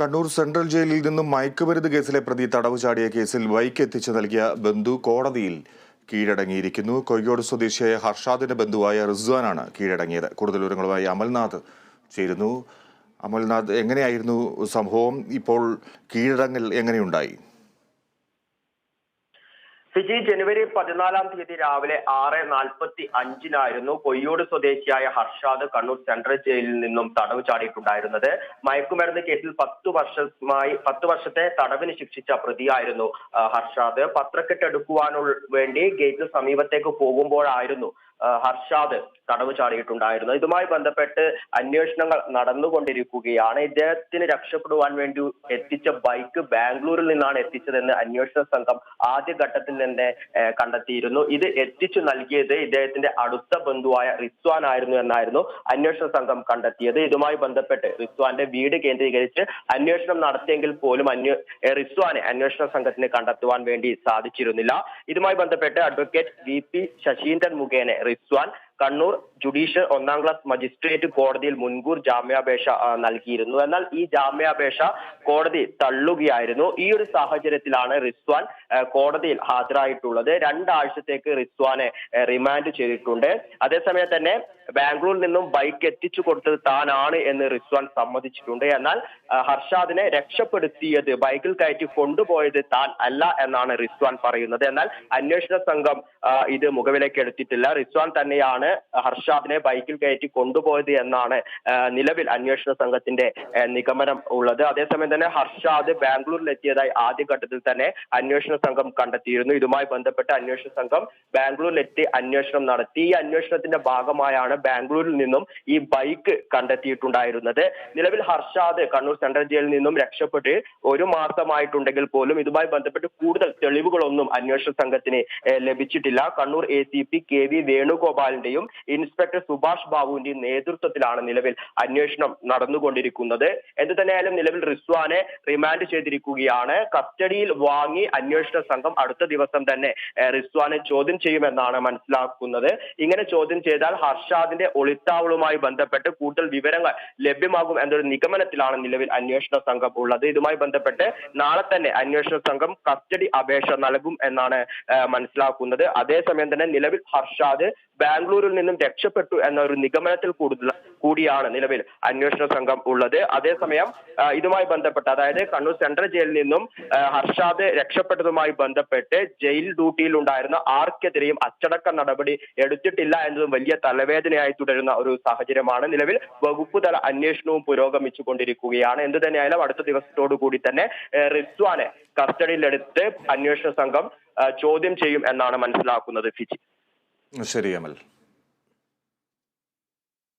Kannur central ജയിലിൽ നിന്നും മയക്കുമരുന്ന് കേസിലെ പ്രതി തടവ് ചാടിയ കേസിൽ ബൈക്ക് എത്തിച്ചു നൽകിയ ബന്ധു കോടതിയിൽ കീഴടങ്ങിയിരിക്കുന്നു. കൊയ്യോട് സ്വദേശിയായ ഹർഷാദിന്റെ ബന്ധുവായ റിസ്വാനാണ് കീഴടങ്ങിയത്. കൂടുതൽ വിവരങ്ങളുമായി അമൽനാഥ് ചേരുന്നു. അമൽനാഥ് എങ്ങനെയായിരുന്നു സംഭവം? ഇപ്പോൾ കീഴടങ്ങൽ എങ്ങനെയുണ്ടായി? ഫിജി ജനുവരി പതിനാലാം തീയതി രാവിലെ ആറ് നാൽപ്പത്തി അഞ്ചിനായിരുന്നു കൊയ്യോട് സ്വദേശിയായ ഹർഷാദ് കണ്ണൂർ സെൻട്രൽ ജയിലിൽ നിന്നും തടവ് ചാടിയിട്ടുണ്ടായിരുന്നത്. മയക്കുമരുന്ന് കേസിൽ പത്തു വർഷമായി പത്ത് വർഷത്തെ തടവിന് ശിക്ഷിച്ച പ്രതിയായിരുന്നു ഹർഷാദ്. പത്രക്കെട്ട് എടുക്കുവാനുള്ള വേണ്ടി ഗേറ്റിന് സമീപത്തേക്ക് പോകുമ്പോഴായിരുന്നു ഹർഷാദ് തടവ് ചാടിയിട്ടുണ്ടായിരുന്നു. ഇതുമായി ബന്ധപ്പെട്ട് അന്വേഷണങ്ങൾ നടന്നുകൊണ്ടിരിക്കുകയാണ്. ഇദ്ദേഹത്തിന് രക്ഷപ്പെടുവാൻ വേണ്ടി എത്തിച്ച ബൈക്ക് ബാംഗ്ലൂരിൽ നിന്നാണ് എത്തിച്ചതെന്ന് അന്വേഷണ സംഘം ആദ്യഘട്ടത്തിൽ തന്നെ കണ്ടെത്തിയിരുന്നു. ഇത് എത്തിച്ചു നൽകിയത് ഇദ്ദേഹത്തിന്റെ അടുത്ത ബന്ധുവായ റിസ്വാൻ ആയിരുന്നു എന്നായിരുന്നു അന്വേഷണ സംഘം കണ്ടെത്തിയത്. ഇതുമായി ബന്ധപ്പെട്ട് റിസ്വാന്റെ വീട് കേന്ദ്രീകരിച്ച് അന്വേഷണം നടത്തിയെങ്കിൽ പോലും അന്വേ റിസ്വാനെ അന്വേഷണ സംഘത്തിന് കണ്ടെത്തുവാൻ വേണ്ടി സാധിച്ചിരുന്നില്ല. ഇതുമായി ബന്ധപ്പെട്ട് അഡ്വക്കേറ്റ് വി പി ശശീന്ദ്രൻ മുഖേന റിസ്വാൻ കണ്ണൂർ ജുഡീഷ്യൽ ഒന്നാം ക്ലാസ് മജിസ്ട്രേറ്റ് കോടതിയിൽ മുൻകൂർ ജാമ്യാപേക്ഷ നൽകിയിരുന്നു. എന്നാൽ ഈ ജാമ്യാപേക്ഷ കോടതി തള്ളുകയായിരുന്നു. ഈ ഒരു സാഹചര്യത്തിലാണ് റിസ്വാൻ കോടതിയിൽ ഹാജരായിട്ടുള്ളത്. രണ്ടാഴ്ചത്തേക്ക് റിസ്വാനെ റിമാൻഡ് ചെയ്തിട്ടുണ്ട്. അതേസമയം തന്നെ ബാംഗ്ലൂരിൽ നിന്നും ബൈക്ക് എത്തിച്ചു കൊടുത്തത് താനാണ് എന്ന് റിസ്വാൻ സമ്മതിച്ചിട്ടുണ്ട്. എന്നാൽ ഹർഷാദിനെ രക്ഷപ്പെടുത്തിയത് ബൈക്കിൽ കയറ്റി കൊണ്ടുപോയത് താൻ അല്ല എന്നാണ് റിസ്വാൻ പറയുന്നത്. എന്നാൽ അന്വേഷണ സംഘം ഇത് മുഖവിലേക്ക് എടുത്തിട്ടില്ല. റിസ്വാൻ തന്നെയാണ് ഹർഷാദിനെ ബൈക്കിൽ കയറ്റി കൊണ്ടുപോയത് എന്നാണ് നിലവിൽ അന്വേഷണ സംഘത്തിന്റെ നിഗമനം ഉള്ളത്. അതേസമയം തന്നെ ഹർഷാദ് ബാംഗ്ലൂരിൽ എത്തിയതായി ആദ്യഘട്ടത്തിൽ തന്നെ അന്വേഷണ സംഘം കണ്ടെത്തിയിരുന്നു. ഇതുമായി ബന്ധപ്പെട്ട് അന്വേഷണ സംഘം ബാംഗ്ലൂരിൽ എത്തി അന്വേഷണം നടത്തി. ഈ അന്വേഷണത്തിന്റെ ഭാഗമായാണ് ബാംഗ്ലൂരിൽ നിന്നും ഈ ബൈക്ക് കണ്ടെത്തിയിട്ടുണ്ടായിരുന്നത്. നിലവിൽ ഹർഷാദ് കണ്ണൂർ സെൻട്രൽ ജയിലിൽ നിന്നും രക്ഷപ്പെട്ട് ഒരു മാസമായിട്ടുണ്ടെങ്കിൽ പോലും ഇതുമായി ബന്ധപ്പെട്ട് കൂടുതൽ തെളിവുകളൊന്നും അന്വേഷണ സംഘത്തിന് ലഭിച്ചിട്ടില്ല. Kannur A C P K V വേണുഗോപാലിന്റെയും inspector Subhash ബാബുവിന്റെയും നേതൃത്വത്തിലാണ് നിലവിൽ അന്വേഷണം നടന്നുകൊണ്ടിരിക്കുന്നത്. എന്ത് തന്നെയായാലും നിലവിൽ റിസ്വാനെ റിമാൻഡ് ചെയ്തിരിക്കുകയാണ്. കസ്റ്റഡിയിൽ വാങ്ങി അന്വേഷണ സംഘം അടുത്ത ദിവസം തന്നെ റിസ്വാനെ ചോദ്യം ചെയ്യുമെന്നാണ് മനസ്സിലാക്കുന്നത്. ഇങ്ങനെ ചോദ്യം ചെയ്താൽ ഹർഷാദിന്റെ ഒളിത്താവളുമായി ബന്ധപ്പെട്ട് കൂടുതൽ വിവരങ്ങൾ ലഭ്യമാകും എന്നൊരു നിഗമനത്തിലാണ് നിലവിൽ അന്വേഷണ സംഘം ഉള്ളത്. ഇതുമായി ബന്ധപ്പെട്ട് നാളെ തന്നെ അന്വേഷണ സംഘം കസ്റ്റഡി അപേക്ഷ നൽകും എന്നാണ് മനസ്സിലാക്കുന്നത്. അതേസമയം തന്നെ നിലവിൽ ഹർഷാദ് ബാംഗ്ലൂരിൽ നിന്നും രക്ഷപ്പെട്ടു എന്ന ഒരു നിഗമനത്തിൽ കൂടുതൽ കൂടിയാണ് നിലവിൽ അന്വേഷണ സംഘം ഉള്ളത്. അതേസമയം ഇതുമായി ബന്ധപ്പെട്ട് അതായത് കണ്ണൂർ സെൻട്രൽ ജയിലിൽ നിന്നും ഹർഷാദ് രക്ഷപ്പെട്ടതുമായി ബന്ധപ്പെട്ട് ജയിൽ ഡ്യൂട്ടിയിൽ ഉണ്ടായിരുന്ന ആർക്കെതിരെയും അച്ചടക്ക നടപടി എടുത്തിട്ടില്ല എന്നതും വലിയ തലവേദനയായി തുടരുന്ന ഒരു സാഹചര്യമാണ്. നിലവിൽ വകുപ്പ് തല അന്വേഷണവും പുരോഗമിച്ചു കൊണ്ടിരിക്കുകയാണ് എന്ത് തന്നെയായാലും അടുത്ത ദിവസത്തോടു കൂടി തന്നെ റിസ്വാനെ കസ്റ്റഡിയിലെടുത്ത് അന്വേഷണ സംഘം ചോദ്യം ചെയ്യും എന്നാണ് മനസ്സിലാക്കുന്നത് ഫിജി. ശരി അമൽ.